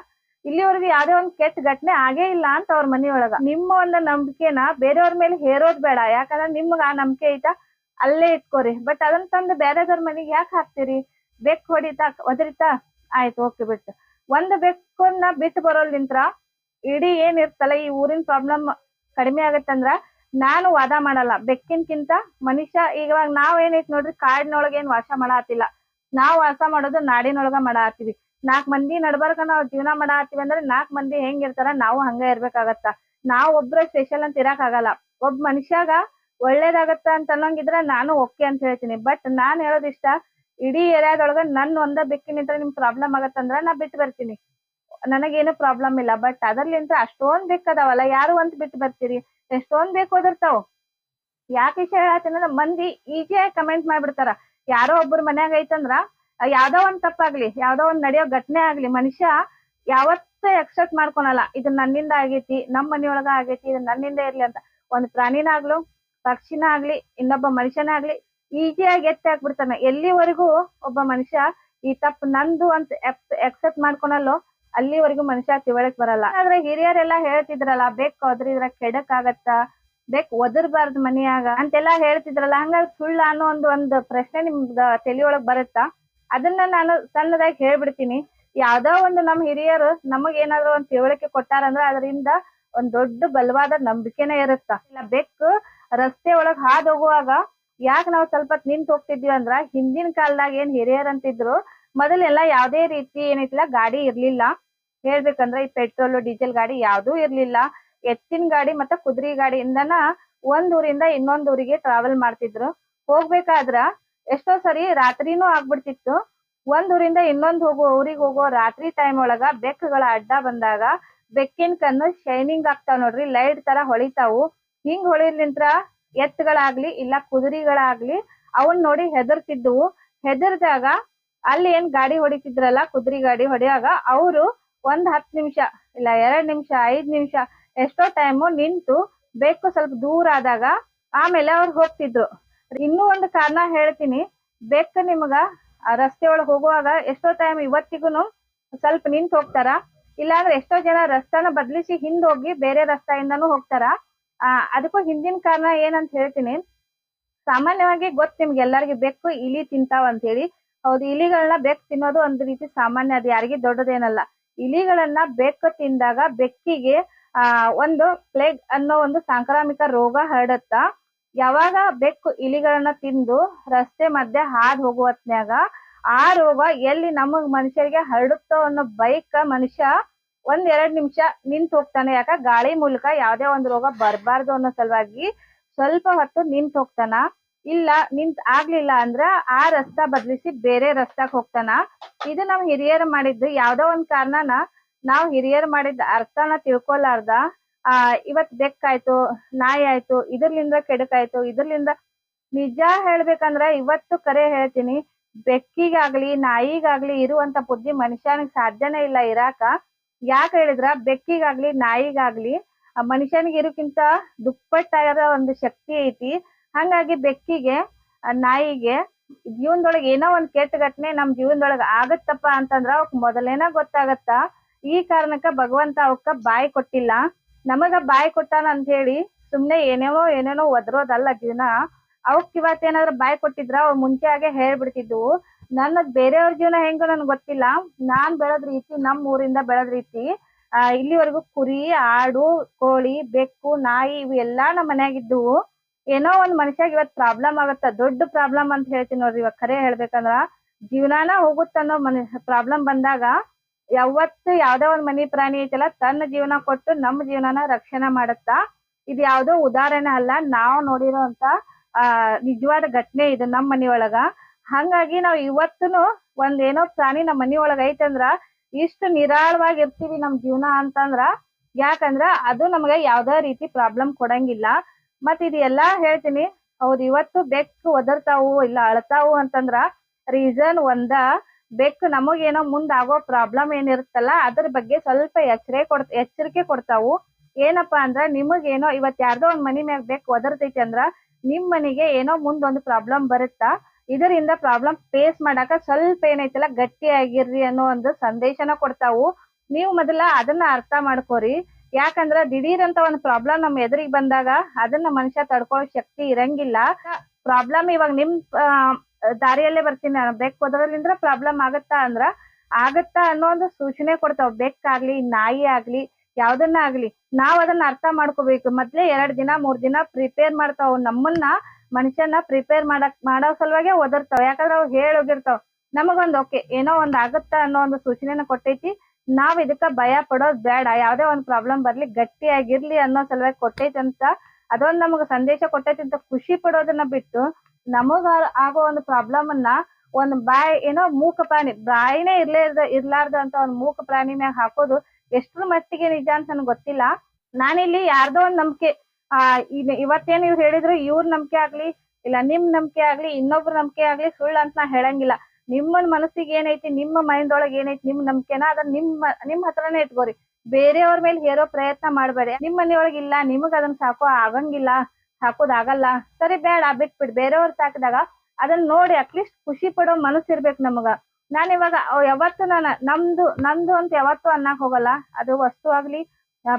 ಇಲ್ಲಿವರೆಗೂ ಯಾವ್ದೇ ಒಂದ್ ಕೆಟ್ಟ ಘಟನೆ ಆಗೇ ಇಲ್ಲ ಅಂತ ಅವ್ರ ಮನಿಯೊಳಗ ನಿಮ್ಮ ಒಂದು ನಂಬಿಕೆನ ಬೇರೆಯವ್ರ ಮೇಲೆ ಹೇರೋದ್ ಬೇಡ. ಯಾಕಂದ್ರೆ ನಿಮ್ಗ ಆ ನಂಬಿಕೆ ಐತಾ ಅಲ್ಲೇ ಇಟ್ಕೋರಿ. ಬಟ್ ಅದನ್ನ ತಂದು ಬೇರೆದವ್ರ ಮನೆಗೆ ಯಾಕೆ ಹಾಕ್ತೀರಿ? ಬೆಕ್ಕು ಹೊಡಿತಾ, ಒದರಿತಾ ಆಯ್ತು, ಓಕೆ ಬಿಟ್ಟು ಒಂದು ಬೆಕ್ಕನ್ನ ಬಿಟ್ಟು ಬರೋದ್ಲಿಂತ್ರ ಇಡೀ ಏನ್ ಇರ್ತಲ್ಲ ಈ ಊರಿನ ಪ್ರಾಬ್ಲಮ್ ಕಡಿಮೆ ಆಗತ್ತಂದ್ರ ನಾನು ವಾದ ಮಾಡಲ್ಲ. ಬೆಕ್ಕಿನ್ಕಿಂತ ಮನುಷ್ಯ ಇವಾಗ ನಾವ್ ಏನೈತಿ ನೋಡ್ರಿ, ಕಾಡಿನೊಳಗ ಏನ್ ವಾಸ ಮಾಡಾತಿಲ್ಲ. ನಾವ್ ವಾಸ ಮಾಡೋದು ನಾಡಿನೊಳಗ ಮಾಡಾತೀವಿ. ನಾಲ್ಕ್ ಮಂದಿ ನಡ್ಬಾರ್ಕ ನಾವ್ ಜೀವನ ಮಾಡಾತೀವಿ ಅಂದ್ರೆ ನಾಲ್ಕ್ ಮಂದಿ ಹೆಂಗ್ ಇರ್ತಾರ ನಾವು ಹಂಗ ಇರ್ಬೇಕಾಗತ್ತ. ನಾವ್ ಒಬ್ರ ಸ್ಪೆಷಲ್ ಅಂತ ಇರಾಕ್ ಆಗಲ್ಲ ಮನುಷ್ಯಾಗ ಒಳ್ಳೇದಾಗತ್ತ ಅಂತ ಅನ್ನೋಂಗಿದ್ರ ನಾನು ಓಕೆ ಅಂತ ಹೇಳ್ತೀನಿ. ಬಟ್ ನಾನ್ ಹೇಳೋದಿಷ್ಟ, ಇಡೀ ಏರಿಯಾದೊಳಗ ನನ್ ಒಂದ ಬೆಕ್ಕಿನಿಂತ್ರ ನಿಮ್ ಪ್ರಾಬ್ಲಮ್ ಆಗತ್ತಂದ್ರ ನಾ ಬಿಟ್ಟು ಬರ್ತೀನಿ. ನನಗೇನು ಪ್ರಾಬ್ಲಮ್ ಇಲ್ಲ. ಬಟ್ ಅದರ್ಲಿಂತ್ರ ಅಷ್ಟೊಂದ್ ಬೆಕ್ಕದಾವಲ್ಲ ಯಾರು ಅಂತ ಬಿಟ್ಟು ಬರ್ತೀರಿ? ಎಷ್ಟೊಂದ್ ಬೇಕು ಓದಿರ್ತಾವ ಯಾಕೆ ವಿಷಯ ಹೇಳತ್ತೀನಿ ಮಂದಿ ಈಜಿಯಾಗಿ ಕಮೆಂಟ್ ಮಾಡ್ಬಿಡ್ತಾರ. ಯಾರೋ ಒಬ್ರ ಮನ್ಯಾಗ ಐತಂದ್ರ, ಯಾವ್ದೋ ಒಂದ್ ತಪ್ಪಾಗ್ಲಿ, ಯಾವ್ದೋ ಒಂದ್ ನಡೆಯೋ ಘಟನೆ ಆಗ್ಲಿ, ಮನುಷ್ಯ ಯಾವತ್ತೂ ಎಕ್ಸೆಪ್ಟ್ ಮಾಡ್ಕೊಳಲ್ಲ. ಇದು ನನ್ನಿಂದ ಆಗೇತಿ, ನಮ್ ಮನಿಯೊಳಗ ಆಗೇತಿ, ಇದು ನನ್ನಿಂದ ಇರ್ಲಿ ಅಂತ. ಒಂದ್ ಪ್ರಾಣಿನಾಗ್ಲು, ಪಕ್ಷಿನ ಆಗ್ಲಿ, ಇನ್ನೊಬ್ಬ ಮನುಷ್ಯನ ಆಗ್ಲಿ ಈಜಿಯಾಗಿ ಎತ್ತಿ ಹಾಕ್ಬಿಡ್ತಾನೆ. ಎಲ್ಲಿವರೆಗೂ ಒಬ್ಬ ಮನುಷ್ಯ ಈ ತಪ್ಪು ನಂದು ಅಂತ ಎಕ್ಸೆಪ್ಟ್ ಮಾಡ್ಕೊಳಲ್ಲೋ ಅಲ್ಲಿವರೆಗೂ ಮನುಷ್ಯ ತಿಳಕ್ ಬರಲ್ಲ. ಆದ್ರೆ ಹಿರಿಯರೆಲ್ಲ ಹೇಳ್ತಿದ್ರಲ್ಲ, ಬೆಕ್ ಇದ್ರ ಕೆಡಕ್ ಆಗತ್ತ ಬೆಕ್ ಒದರ್ಬಾರ್ದ್ ಮನೆಯಾಗ? ಅಂತೆಲ್ಲಾ ಹೇಳ್ತಿದ್ರಲ್ಲ, ಹಂಗಾಗಿ ಸುಳ್ಳ ಅನ್ನೋ ಒಂದು ಒಂದು ಪ್ರಶ್ನೆ ನಿಮ್ದ ತಲಿಯೊಳಗ್ ಬರುತ್ತಾ? ಅದನ್ನ ನಾನು ಸಣ್ಣದಾಗಿ ಹೇಳ್ಬಿಡ್ತೀನಿ. ಯಾವ್ದೋ ಒಂದು ನಮ್ ಹಿರಿಯರು ನಮಗ್ ಏನಾದ್ರು ಒಂದ್ ತಿಳುವಳಿಕೆ ಕೊಟ್ಟಾರಂದ್ರ ಅದರಿಂದ ಒಂದ್ ದೊಡ್ಡ ಬಲವಾದ ನಂಬಿಕೆನೇ ಇರುತ್ತ? ಇಲ್ಲ ಬೆಕ್ಕು ರಸ್ತೆ ಒಳಗ್ ಹಾದ್ ಹೋಗುವಾಗ ಯಾಕೆ ನಾವು ಸ್ವಲ್ಪ ನಿಂತ್ ಹೋಗ್ತಿದ್ವಿ ಅಂದ್ರ ಹಿಂದಿನ ಕಾಲದಾಗ ಏನ್ ಹಿರಿಯರ್ ಅಂತಿದ್ರು ಮೊದಲೆಲ್ಲ ಯಾವುದೇ ರೀತಿ ಏನೈತಿಲ್ಲ ಗಾಡಿ ಇರಲಿಲ್ಲ. ಹೇಳ್ಬೇಕಂದ್ರ ಈ ಪೆಟ್ರೋಲ್, ಡೀಸೆಲ್ ಗಾಡಿ ಯಾವ್ದು ಇರ್ಲಿಲ್ಲ. ಎತ್ತಿನ ಗಾಡಿ ಮತ್ತೆ ಕುದುರೆ ಗಾಡಿಯಿಂದನ ಒಂದ್ ಊರಿಂದ ಇನ್ನೊಂದ್ ಊರಿಗೆ ಟ್ರಾವೆಲ್ ಮಾಡ್ತಿದ್ರು. ಹೋಗ್ಬೇಕಾದ್ರ ಎಷ್ಟೋ ಸರಿ ರಾತ್ರಿನೂ ಆಗ್ಬಿಡ್ತಿತ್ತು. ಒಂದ್ ಊರಿಂದ ಇನ್ನೊಂದ್ ಹೋಗೋ, ಊರಿಗೆ ಹೋಗೋ ರಾತ್ರಿ ಟೈಮ್ ಒಳಗ ಬೆಕ್ಕುಗಳ ಅಡ್ಡ ಬಂದಾಗ ಬೆಕ್ಕಿನ ಕಣ್ಣು ಶೈನಿಂಗ್ ಆಗ್ತಾವ್ ನೋಡ್ರಿ ಲೈಟ್ ತರ ಹೊಳಿತಾವು. ಹಿಂಗ್ ಹೊಳಿಲಿಂತ್ರ ಎತ್ತುಗಳಾಗ್ಲಿ, ಇಲ್ಲ ಕುದುರೆಗಳಾಗ್ಲಿ, ಅವನ್ ನೋಡಿ ಹೆದರ್ತಿದ್ವು. ಹೆದರ್ದಾಗ ಅಲ್ಲಿ ಏನ್ ಗಾಡಿ ಹೊಡಿತಿದ್ರಲ್ಲ, ಕುದ್ರಿ ಗಾಡಿ ಹೊಡಿಯಾಗ ಅವರು ಒಂದ್ ಹತ್ ನಿಮಿಷ ಇಲ್ಲ ಎರಡ್ ನಿಮಿಷ, ಐದ್ ನಿಮಿಷ ಎಷ್ಟೋ ಟೈಮು ನಿಂತು ಬೇಕು ಸ್ವಲ್ಪ ದೂರ ಆದಾಗ ಆಮೇಲೆ ಅವ್ರು ಹೋಗ್ತಿದ್ರು. ಇನ್ನೂ ಒಂದು ಕಾರಣ ಹೇಳ್ತೀನಿ ಬೆಕ್ಕ ನಿಮ್ಗ ರಸ್ತೆ ಒಳಗ್ ಹೋಗುವಾಗ ಎಷ್ಟೋ ಟೈಮ್ ಇವತ್ತಿಗೂನು ಸ್ವಲ್ಪ ನಿಂತ್ ಹೋಗ್ತಾರ. ಇಲ್ಲಾಂದ್ರೆ ಎಷ್ಟೋ ಜನ ರಸ್ತಾನ ಬದ್ಲಿಸಿ ಹಿಂದ್ ಹೋಗಿ ಬೇರೆ ರಸ್ತೆಯಿಂದಾನು ಹೋಗ್ತಾರ. ಆ, ಅದಕ್ಕೂ ಹಿಂದಿನ ಕಾರಣ ಏನಂತ ಹೇಳ್ತೀನಿ, ಸಾಮಾನ್ಯವಾಗಿ ಗೊತ್ತು ನಿಮ್ಗೆ ಎಲ್ಲರಿಗೂ ಬೆಕ್ಕು ಇಲಿ ತಿಂತಾವ ಅಂತ ಹೇಳಿ ಹೌದು, ಇಲಿಗಳನ್ನ ಬೆಕ್ ತಿನ್ನೋದು ಒಂದ್ ರೀತಿ ಸಾಮಾನ್ಯ, ಅದು ಯಾರಿಗೆ ದೊಡ್ಡದೇನಲ್ಲ. ಇಲಿಗಳನ್ನ ಬೆಕ್ಕು ತಿಂದಾಗ ಬೆಕ್ಕಿಗೆ, ಆ, ಒಂದು ಪ್ಲೇಗ್ ಅನ್ನೋ ಒಂದು ಸಾಂಕ್ರಾಮಿಕ ರೋಗ ಹರಡತ್ತ, ಯಾವಾಗ ಬೆಕ್ಕು ಇಲಿಗಳನ್ನ ತಿಂದು ರಸ್ತೆ ಮಧ್ಯೆ ಹಾದ್ ಹೋಗುವತ್ನ್ಯಾಗ, ಆ ರೋಗ ಎಲ್ಲಿ ನಮಗ್ ಮನುಷ್ಯರಿಗೆ ಹರಡುತ್ತೋ ಅನ್ನೋ ಬೈಕ್ ಮನುಷ್ಯ ಒಂದ್ ಎರಡ್ ನಿಮಿಷ ನಿಂತ್ ಹೋಗ್ತಾನೆ. ಯಾಕ? ಗಾಳಿ ಮೂಲಕ ಯಾವ್ದೇ ಒಂದು ರೋಗ ಬರಬಾರ್ದು ಅನ್ನೋ ಸಲುವಾಗಿ ಸ್ವಲ್ಪ ಹೊತ್ತು ನಿಂತ್ ಹೋಗ್ತಾನ. ಇಲ್ಲ, ನಿಂತ್ ಆಗ್ಲಿಲ್ಲ ಅಂದ್ರ ಆ ರಸ್ತಾ ಬದ್ಲಿಸಿ ಬೇರೆ ರಸ್ತಾಕ್ ಹೋಗ್ತಾನ. ಇದು ನಮ್ ಹಿರಿಯರ್ ಮಾಡಿದ್ದು ಯಾವ್ದೋ ಒಂದ್ ಕಾರಣನ ನಾವ್ ಹಿರಿಯರ್ ಮಾಡಿದ್ ಅರ್ಥನ ತಿಳ್ಕೊಲಾರ್ದ. ಆ, ಇವತ್ ಬೆಕ್ಕಾಯ್ತು, ನಾಯಿ ಆಯ್ತು, ಇದ್ರಲಿಂದ ಕೆಡಕಾಯ್ತು, ಇದ್ರಲಿಂದ ನಿಜ ಹೇಳ್ಬೇಕಂದ್ರ ಇವತ್ತು ಕರೆ ಹೇಳ್ತೀನಿ. ಬೆಕ್ಕಿಗಾಗ್ಲಿ, ನಾಯಿಗಾಗ್ಲಿ ಇರುವಂತ ಬುದ್ಧಿ ಮನುಷ್ಯನಿಗೆ ಸಾಧ್ಯನೇ ಇಲ್ಲ ಇರಾಕ. ಯಾಕೆ ಹೇಳಿದ್ರ, ಬೆಕ್ಕಿಗಾಗ್ಲಿ, ನಾಯಿಗಾಗ್ಲಿ ಮನುಷ್ಯನಿಗೆ ಇರೋಕ್ಕಿಂತ ದುಪ್ಪಟ್ಟಾಗದ ಒಂದು ಶಕ್ತಿ ಐತಿ. ಹಂಗಾಗಿ ಬೆಕ್ಕಿಗೆ ನಾಯಿಗೆ ಜೀವನದೊಳಗೆ ಏನೋ ಒಂದ್ ಕೆಟ್ಟ ಘಟನೆ ನಮ್ ಜೀವನದೊಳಗ ಆಗತ್ತಪ್ಪ ಅಂತಂದ್ರ ಅವಕ್ ಮೊದಲೇನ ಗೊತ್ತಾಗತ್ತ? ಈ ಕಾರಣಕ್ಕ ಭಗವಂತ ಅವಕ್ಕ ಬಾಯಿ ಕೊಟ್ಟಿಲ್ಲ. ನಮಗ ಬಾಯಿ ಕೊಟ್ಟಾನ ಅಂತ ಹೇಳಿ ಸುಮ್ನೆ ಏನೇನೋ ಏನೇನೋ ಒದ್ರೋದಲ್ಲ ಜೀವನ. ಅವಕ್ ಇವತ್ ಏನಾದ್ರು ಬಾಯಿ ಕೊಟ್ಟಿದ್ರ ಅವ್ ಮುಂಚೆ ಆಗೆ ಹೇಳ್ಬಿಡ್ತಿದ್ವು. ನನ್ನ ಬೇರೆಯವ್ರ ಜೀವನ ಹೆಂಗೋ ನನ್ಗ್ ಗೊತ್ತಿಲ್ಲ. ನಾನ್ ಬೆಳೆದ ರೀತಿ, ನಮ್ ಊರಿಂದ ಬೆಳೆದ ರೀತಿ, ಆ, ಇಲ್ಲಿವರೆಗೂ ಕುರಿ, ಆಡು, ಕೋಳಿ, ಬೆಕ್ಕು, ನಾಯಿ ಇವು ಎಲ್ಲಾ ನಮ್ ಮನ್ಯಾಗಿದ್ವು ಏನೋ ಒಂದ್ ಮನುಷ್ಯಾಗ ಇವತ್ ಪ್ರಾಬ್ಲಮ್ ಆಗತ್ತ, ದೊಡ್ಡ ಪ್ರಾಬ್ಲಮ್ ಅಂತ ಹೇಳ್ತೀನಿ ನೋಡ್ರಿ. ಇವಾಗ ಖರೆ ಹೇಳ್ಬೇಕಂದ್ರ, ಜೀವನಾನ ಹೋಗುತ್ತನ್ನೋ ಮನ ಪ್ರಾಬ್ಲಮ್ ಬಂದಾಗ ಯಾವತ್ತು ಯಾವ್ದೋ ಒಂದ್ ಮನಿ ಪ್ರಾಣಿ ಐತಲ್ಲ, ತನ್ನ ಜೀವನ ಕೊಟ್ಟು ನಮ್ಮ ಜೀವನನ ರಕ್ಷಣೆ ಮಾಡತ್ತ. ಇದು ಯಾವ್ದೋ ಉದಾಹರಣೆ ಅಲ್ಲ, ನಾವ್ ನೋಡಿರೋಂತ ಆ, ನಿಜವಾದ ಘಟನೆ ಇದು ನಮ್ ಮನಿಯೊಳಗ ಹಂಗಾಗಿ ನಾವ್ ಇವತ್ತುನು ಒಂದ್ ಏನೋ ಪ್ರಾಣಿ ನಮ್ ಮನಿಯೊಳಗ ಐತಂದ್ರ ಇಷ್ಟು ನಿರಾಳವಾಗಿ ಇರ್ತೀವಿ ನಮ್ ಜೀವನ ಅಂತಂದ್ರ, ಯಾಕಂದ್ರ ಅದು ನಮ್ಗ ಯಾವ್ದೇ ರೀತಿ ಪ್ರಾಬ್ಲಮ್ ಕೊಡಂಗಿಲ್ಲ. ಮತ್ ಇದ್ ಎಲ್ಲಾ ಹೇಳ್ತೀನಿ, ಹೌದ್, ಇವತ್ತು ಬೆಕ್ಕು ಒದರ್ತಾವು ಇಲ್ಲ ಅಳ್ತಾವು ಅಂತಂದ್ರ ರೀಸನ್ ಒಂದ, ಬೆಕ್ಕು ನಮಗೇನೋ ಮುಂದ್ ಆಗೋ ಪ್ರಾಬ್ಲಮ್ ಏನಿರುತ್ತಲ್ಲ, ಅದ್ರ ಬಗ್ಗೆ ಸ್ವಲ್ಪ ಎಚ್ಚರಿಕೆ ಕೊಡ್, ಎಚ್ಚರಿಕೆ ಕೊಡ್ತಾವು. ಏನಪ್ಪಾ ಅಂದ್ರ ನಿಮಗೇನೋ ಇವತ್ ಯಾರ್ದೋ ಒಂದ್ ಮನಿ ಮ್ಯಾಗ ಬೆಕ್ಕು ಒದರ್ತೈತಿ ಅಂದ್ರ ನಿಮ್ ಮನಿಗೆ ಏನೋ ಮುಂದ್ ಒಂದು ಪ್ರಾಬ್ಲಮ್ ಬರುತ್ತಾ, ಇದರಿಂದ ಪ್ರಾಬ್ಲಮ್ ಫೇಸ್ ಮಾಡಾಕ ಸ್ವಲ್ಪ ಏನೈತಲ್ಲ ಗಟ್ಟಿಯಾಗಿರ್ರಿ ಅನ್ನೋ ಒಂದು ಸಂದೇಶನ ಕೊಡ್ತಾವು. ನೀವು ಮೊದಲ ಅದನ್ನ ಅರ್ಥ ಮಾಡ್ಕೋರಿ. ಯಾಕಂದ್ರ ದಿಢೀರ್ ಅಂತ ಒಂದ್ ಪ್ರಾಬ್ಲಮ್ ನಮ್ ಎದುರಿಗೆ ಬಂದಾಗ ಅದನ್ನ ಮನುಷ್ಯ ತಡ್ಕೊಳ್ಳೋ ಶಕ್ತಿ ಇರಂಗಿಲ್ಲ. ಪ್ರಾಬ್ಲಮ್ ಇವಾಗ ನಿಮ್ ದಾರಿಯಲ್ಲೇ ಬರ್ತೀನಿ ನಾನು. ಬೆಕ್ಕು ಪ್ರಾಬ್ಲಮ್ ಆಗತ್ತಾ ಅಂದ್ರ ಆಗತ್ತಾ ಅನ್ನೋ ಒಂದು ಸೂಚನೆ ಕೊಡ್ತಾವ್. ಬೆಕ್ಕಾಗ್ಲಿ ನಾಯಿ ಆಗ್ಲಿ, ಯಾವ್ದನ್ನ ಆಗ್ಲಿ. ನಾವ್ ಅದನ್ನ ಅರ್ಥ ಮಾಡ್ಕೋಬೇಕು. ಮೊದ್ಲೇ ಎರಡ್ ದಿನ, ಮೂರ್ ದಿನ ಪ್ರಿಪೇರ್ ಮಾಡ್ತಾವ್. ನಮ್ಮನ್ನ ಮನುಷ್ಯನ ಪ್ರಿಪೇರ್ ಮಾಡಕ್, ಮಾಡೋ ಸಲುವಾಗೆ ಒದರ್ತಾವ್. ಯಾಕಂದ್ರ ಅವ್ ಹೇಳೋಗಿರ್ತಾವ್. ನಮಗೊಂದ್ ಓಕೆ ಏನೋ ಒಂದ್ ಆಗತ್ತಾ ಅನ್ನೋ ಒಂದು ಸೂಚನೆನ ಕೊಟ್ಟೈತಿ. ನಾವ್ ಇದಕ್ಕ ಭಯ ಪಡೋದ್ ಬೇಡ. ಯಾವ್ದೇ ಒಂದ್ ಪ್ರಾಬ್ಲಮ್ ಬರ್ಲಿ ಗಟ್ಟಿಯಾಗಿರ್ಲಿ ಅನ್ನೋ ಸಲುವಾಗಿ ಕೊಟ್ಟೈತಂತ ಅಂತ ಅದೊಂದ್ ನಮಗ ಸಂದೇಶ ಕೊಟ್ಟೈತಿ ಅಂತ ಖುಷಿ ಪಡೋದನ್ನ ಬಿಟ್ಟು ನಮಗ ಆಗೋ ಒಂದು ಪ್ರಾಬ್ಲಮ್ ಅನ್ನ ಒಂದ್ ಬಾಯಿ, ಏನೋ ಮೂಕ ಪ್ರಾಣಿ, ಬಾಯಿನೇ ಇರ್ಲೇ ಇರ್ಲಾರ್ದ ಅಂತ ಒಂದ್ ಮೂಕ ಪ್ರಾಣಿ ಮ್ಯಾಗ ಹಾಕೋದು ಎಷ್ಟ್ರ ಮಟ್ಟಿಗೆ ನಿಜ ಅಂತ ನನ್ಗೆ ಗೊತ್ತಿಲ್ಲ. ನಾನಿಲ್ಲಿ ಯಾರ್ದೋ ಒಂದ್ ನಂಬಿಕೆ, ಆ ಇವತ್ತೇನ್ ಇವ್ರು ಹೇಳಿದ್ರು ಇವ್ರ ನಂಬಿಕೆ ಆಗ್ಲಿ, ಇಲ್ಲ ನಿಮ್ ನಂಬಿಕೆ ಆಗ್ಲಿ, ಇನ್ನೊಬ್ರ ನಂಬಿಕೆ ಆಗ್ಲಿ ಸುಳ್ಳು ಅಂತ ನಾ ಹೇಳಂಗಿಲ್ಲ. ನಿಮ್ಮ ಮನಸ್ಸಿಗೆ ಏನೈತಿ, ನಿಮ್ಮ ಮೈಂಡ್ ಒಳಗ್ ಏನೈತಿ, ನಿಮ್ ನಂಬಿಕೆನ ಅದನ್ನ ನಿಮ್ಮ ನಿಮ್ ಹತ್ರನೇ ಇಟ್ಕೋರಿ. ಬೇರೆಯವ್ರ ಮೇಲೆ ಹೇರೋ ಪ್ರಯತ್ನ ಮಾಡ್ಬೇಡಿ. ನಿಮ್ ಮನೆಯೊಳಗ್ ಇಲ್ಲ, ನಿಮಗ್ ಅದನ್ನ ಸಾಕೋ ಆಗಂಗಿಲ್ಲ ಸಾಕೋದಾಗಲ್ಲ ಸರಿ ಬೇಡ ಬಿಟ್ಬಿಡ್. ಬೇರೆಯವ್ರ ಸಾಕಿದಾಗ ಅದನ್ನ ನೋಡಿ ಅಟ್ಲೀಸ್ಟ್ ಖುಷಿ ಪಡೋ ಮನಸ್ಸು ಇರ್ಬೇಕು ನಮಗ. ನಾನ್ ಇವಾಗ ಯಾವತ್ತು ನಾನ, ನಮ್ದು ನಮ್ದು ಅಂತ ಯಾವತ್ತೂ ಅನ್ನಕ್ ಹೋಗಲ್ಲ. ಅದು ವಸ್ತು ಆಗ್ಲಿ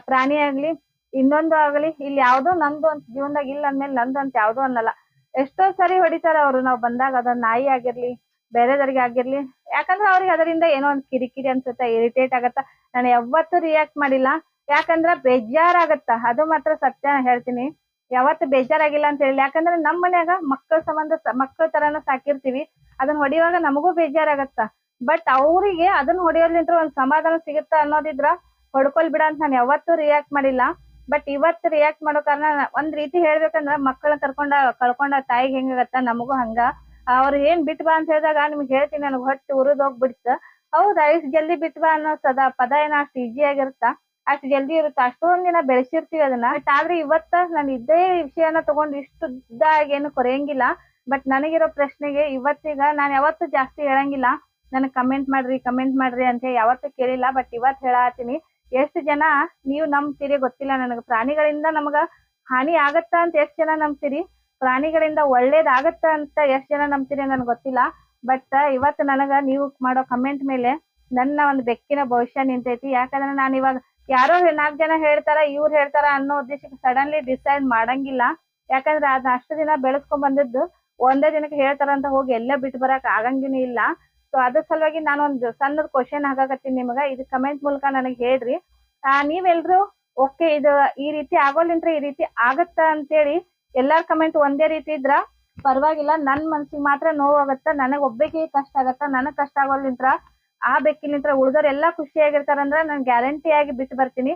ಪ್ರಾಣಿ ಆಗ್ಲಿ, ಇನ್ನೊಂದು ಆಗ್ಲಿ, ಇಲ್ಲಿ ಯಾವ್ದೋ ನಂದು ಅಂತ, ಜೀವನದಾಗ ಇಲ್ಲ ಅಂದ್ಮೇಲೆ ನಂದು ಅಂತ ಯಾವ್ದೋ ಅನ್ನಲ್ಲ. ಎಷ್ಟೋ ಸರಿ ಹೊಡಿತಾರ ಅವ್ರು. ನಾವ್ ಬಂದಾಗ ಅದ ನಾಯಿ ಆಗಿರ್ಲಿ ಬೇರೆದವ್ರಿಗೆ ಆಗಿರ್ಲಿ. ಯಾಕಂದ್ರೆ ಅವ್ರಿಗೆ ಅದರಿಂದ ಏನೋ ಒಂದು ಕಿರಿಕಿರಿ ಅನ್ಸುತ್ತೆ ಇರಿಟೇಟ್ ಆಗತ್ತ. ನಾನು ಯಾವತ್ತೂ ರಿಯಾಕ್ಟ್ ಮಾಡಿಲ್ಲ. ಯಾಕಂದ್ರ ಬೇಜಾರಾಗತ್ತ. ಅದು ಮಾತ್ರ ಸತ್ಯ ಹೇಳ್ತೀನಿ. ಯಾವತ್ತು ಬೇಜಾರಾಗಿಲ್ಲ ಅಂತ ಹೇಳಿ ಯಾಕಂದ್ರೆ ನಮ್ಮ ಮನ್ಯಾಗ ಮಕ್ಕಳ ಸಂಬಂಧ ಮಕ್ಕಳ ತರಾನ ಸಾಕಿರ್ತೀವಿ. ಅದನ್ನ ಹೊಡಿಯುವಾಗ ನಮಗೂ ಬೇಜಾರಾಗತ್ತ. ಬಟ್ ಅವ್ರಿಗೆ ಅದನ್ನ ಹೊಡೆಯೋದ್ಲಿಂತ್ರ ಒಂದ್ ಸಮಾಧಾನ ಸಿಗುತ್ತ ಅನ್ನೋದಿದ್ರ ಹೊಡ್ಕೊಲ್ ಬಿಡ ಅಂತ ನಾನು ಯಾವತ್ತೂ ರಿಯಾಕ್ಟ್ ಮಾಡಿಲ್ಲ. ಬಟ್ ಇವತ್ತು ರಿಯಾಕ್ಟ್ ಮಾಡೋ ಕಾರಣ ಒಂದ್ ರೀತಿ ಹೇಳ್ಬೇಕಂದ್ರ ಮಕ್ಕಳನ್ನ ಕರ್ಕೊಂಡ, ಕಳ್ಕೊಂಡ ತಾಯಿಗೆ ಹೆಂಗಾಗತ್ತ? ನಮಗೂ ಹಂಗ. ಅವ್ರ ಏನ್ ಬಿಟ್ ಬಾ ಅಂತ ಹೇಳಿದಾಗ ನಿಮ್ಗೆ ಹೇಳ್ತೀನಿ, ನನಗೆ ಹೊಟ್ಟೆ ಉರಿದ್ ಹೋಗ್ಬಿಡ್ತ. ಹೌದಾ ಇಷ್ಟ್ ಜಲ್ದಿ ಬಿಟ್ ಬಾ ಅನ್ನೋ ಸದಾ ಪದ ಏನ ಅಷ್ಟು ಈಜಿ ಆಗಿರುತ್ತ? ಅಷ್ಟ್ ಜಲ್ದಿ ಇರುತ್ತ? ಅಷ್ಟೊಂದ್ ದಿನ ಬೆಳೆಸಿರ್ತೀವಿ ಅದನ್ನ. ಬಟ್ ಆದ್ರೆ ಇವತ್ತ ನಾನು ಇದೇ ವಿಷಯನ ತಗೊಂಡ್ ಇಷ್ಟು ಉದ್ದ ಆಗಿ ಏನು ಕೊರೆಯಂಗಿಲ್ಲ. ಬಟ್ ನನಗಿರೋ ಪ್ರಶ್ನೆಗೆ ಇವತ್ತಿಗ ನಾನು ಯಾವತ್ತೂ ಜಾಸ್ತಿ ಹೇಳಂಗಿಲ್ಲ. ನನಗೆ ಕಮೆಂಟ್ ಮಾಡ್ರಿ ಕಮೆಂಟ್ ಮಾಡ್ರಿ ಅಂತ ಯಾವತ್ತೂ ಕೇಳಿಲ್ಲ. ಬಟ್ ಇವತ್ ಹೇಳತ್ತೀನಿ ಎಷ್ಟು ಜನ ನೀವು ನಂಬ್ತೀರಿ ಗೊತ್ತಿಲ್ಲ ನನಗೆ. ಪ್ರಾಣಿಗಳಿಂದ ನಮಗ ಹಾನಿ ಆಗತ್ತ ಅಂತ ಎಷ್ಟು ಜನ ನಂಬ್ತೀರಿ? ಪ್ರಾಣಿಗಳಿಂದ ಒಳ್ಳೇದಾಗತ್ತ ಅಂತ ಎಷ್ಟ್ ಜನ ನಂಬ್ತೀರಿ ನನ್ಗೆ ಗೊತ್ತಿಲ್ಲ. ಬಟ್ ಇವತ್ತು ನನಗ ನೀವು ಮಾಡೋ ಕಮೆಂಟ್ ಮೇಲೆ ನನ್ನ ಒಂದು ಬೆಕ್ಕಿನ ಭವಿಷ್ಯ ನಿಂತೈತಿ. ಯಾಕಂದ್ರೆ ನಾನು ಇವಾಗ ಯಾರೋ ನಾಲ್ಕು ಜನ ಹೇಳ್ತಾರ, ಇವ್ರು ಹೇಳ್ತಾರ ಅನ್ನೋ ಉದ್ದೇಶಕ್ಕೆ ಸಡನ್ಲಿ ಡಿಸೈಡ್ ಮಾಡಂಗಿಲ್ಲ. ಯಾಕಂದ್ರೆ ಅದ್ ಅಷ್ಟು ದಿನ ಬೆಳೆಸ್ಕೊಂಡ್ ಬಂದಿದ್ದು ಒಂದೇ ದಿನಕ್ಕೆ ಹೇಳ್ತಾರ ಅಂತ ಹೋಗಿ ಎಲ್ಲೇ ಬಿಟ್ಟು ಬರಕ್ ಆಗಂಗಿನೂ ಇಲ್ಲ. ಸೊ ಅದ್ರ ಸಲುವಾಗಿ ನಾನು ಒಂದು ಸಣ್ಣದ್ ಕ್ವಶನ್ ಹಾಕಾಕತ್ತೀನಿ ನಿಮಗ. ಇದು ಕಮೆಂಟ್ ಮೂಲಕ ನನಗೆ ಹೇಳ್ರಿ. ಆ, ನೀವೆಲ್ರು ಓಕೆ ಇದು ಈ ರೀತಿ ಆಗೋಲಿಂತ್ರ ಈ ರೀತಿ ಆಗತ್ತ ಅಂತೇಳಿ ಎಲ್ಲಾರ್ ಕಮೆಂಟ್ ಒಂದೇ ರೀತಿ ಇದ್ರ ಪರವಾಗಿಲ್ಲ, ನನ್ ಮನ್ಸಿಗೆ ಮಾತ್ರ ನೋವಾಗತ್ತ ನನಗ್ ಒಬ್ಬಕ್ಕೆ ಕಷ್ಟ ಆಗತ್ತ, ನನಗ್ ಕಷ್ಟ ಆಗೋಲಿಂತ್ರ ಆ ಬೆಕ್ಕಿನಿಂತ್ರ ಉಳ್ದೋರ್ ಎಲ್ಲಾ ಖುಷಿಯಾಗಿರ್ತಾರಂದ್ರ ನನ್ ಗ್ಯಾರಂಟಿ ಆಗಿ ಬಿಟ್ಟು ಬರ್ತೀನಿ.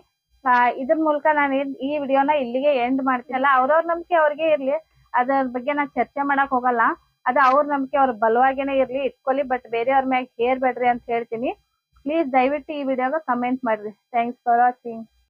ಇದ್ರ ಮೂಲಕ ನಾನು ಈ ವಿಡಿಯೋನ ಇಲ್ಲಿಗೆ ಎಂಡ್ ಮಾಡ್ತೀನಲ್ಲ ಅವ್ರವ್ರ ನಂಬಿಕೆ ಅವ್ರಿಗೆ ಇರ್ಲಿ. ಅದ್ರ ಬಗ್ಗೆ ನಾನ್ ಚರ್ಚೆ ಮಾಡಕ್ ಹೋಗಲ್ಲ. ಅದ ಅವ್ರ ನಂಬಿಕೆ ಅವ್ರ ಬಲವಾಗೇನೆ ಇರ್ಲಿ. ಇಟ್ಕೊಳ್ಳಿ ಬಟ್ ಬೇರೆಯವ್ರ ಮ್ಯಾಗ ಹೇರ್ಬೇಡ್ರಿ ಅಂತ ಹೇಳ್ತೀನಿ. ಪ್ಲೀಸ್ ದಯವಿಟ್ಟು ಈ ವಿಡಿಯೋಗ ಕಮೆಂಟ್ ಮಾಡ್ರಿ. Thanks for watching